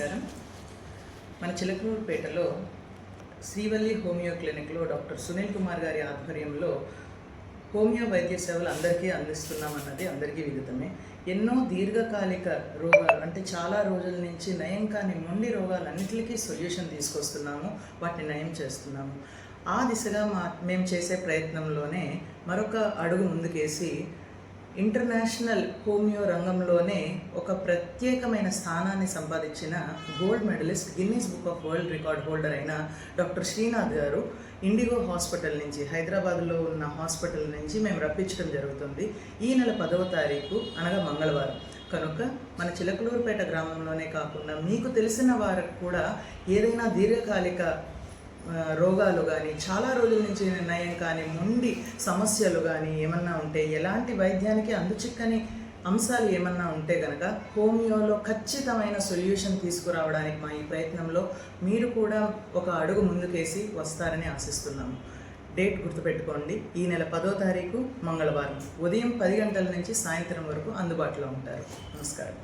నమస్కారం. మన చిలకూరుపేటలో శ్రీవల్లి హోమియో క్లినిక్లో డాక్టర్ సునీల్ కుమార్ గారి ఆధ్వర్యంలో హోమియో వైద్య సేవలు అందరికీ అందిస్తున్నామన్నది అందరికీ విదితమే. ఎన్నో దీర్ఘకాలిక రోగాలు అంటే చాలా రోజుల నుంచి నయం కాని మొండి రోగాలన్నింటికీ సొల్యూషన్ తీసుకొస్తున్నాము వాటిని నయం చేస్తున్నాము. ఆ దిశగా మా మేము చేసే ప్రయత్నంలోనే మరొక అడుగు ముందుకేసి ఇంటర్నేషనల్ హోమియో రంగంలోనే ఒక ప్రత్యేకమైన స్థానాన్ని సంపాదించిన gold medalist Guinness book of world record holder అయిన డాక్టర్ శ్రీనాథ్ గారు ఇండిగో హాస్పిటల్ నుంచి హైదరాబాద్లో ఉన్న హాస్పిటల్ నుంచి మేము రప్పించడం జరుగుతుంది. ఈ నెల పదవ తారీఖు అనగా మంగళవారం. కనుక మన చిలకలూరుపేట గ్రామంలోనే కాకుండా మీకు తెలిసిన వారికి కూడా ఏదైనా దీర్ఘకాలిక రోగాలు కానీ చాలా రోజుల నుంచి నయం కానీ మొండి సమస్యలు కానీ ఏమన్నా ఉంటే ఎలాంటి వైద్యానికి అందుచిక్కని అంశాలు ఏమన్నా ఉంటే కనుక హోమియోలో ఖచ్చితమైన సొల్యూషన్ తీసుకురావడానికి మా ఈ ప్రయత్నంలో మీరు కూడా ఒక అడుగు ముందుకేసి వస్తారని ఆశిస్తున్నాము. డేట్ గుర్తుపెట్టుకోండి. ఈ నెల పదో తారీఖు మంగళవారం. ఉదయం పది గంటల నుంచి సాయంత్రం వరకు అందుబాటులో ఉంటారు. నమస్కారం.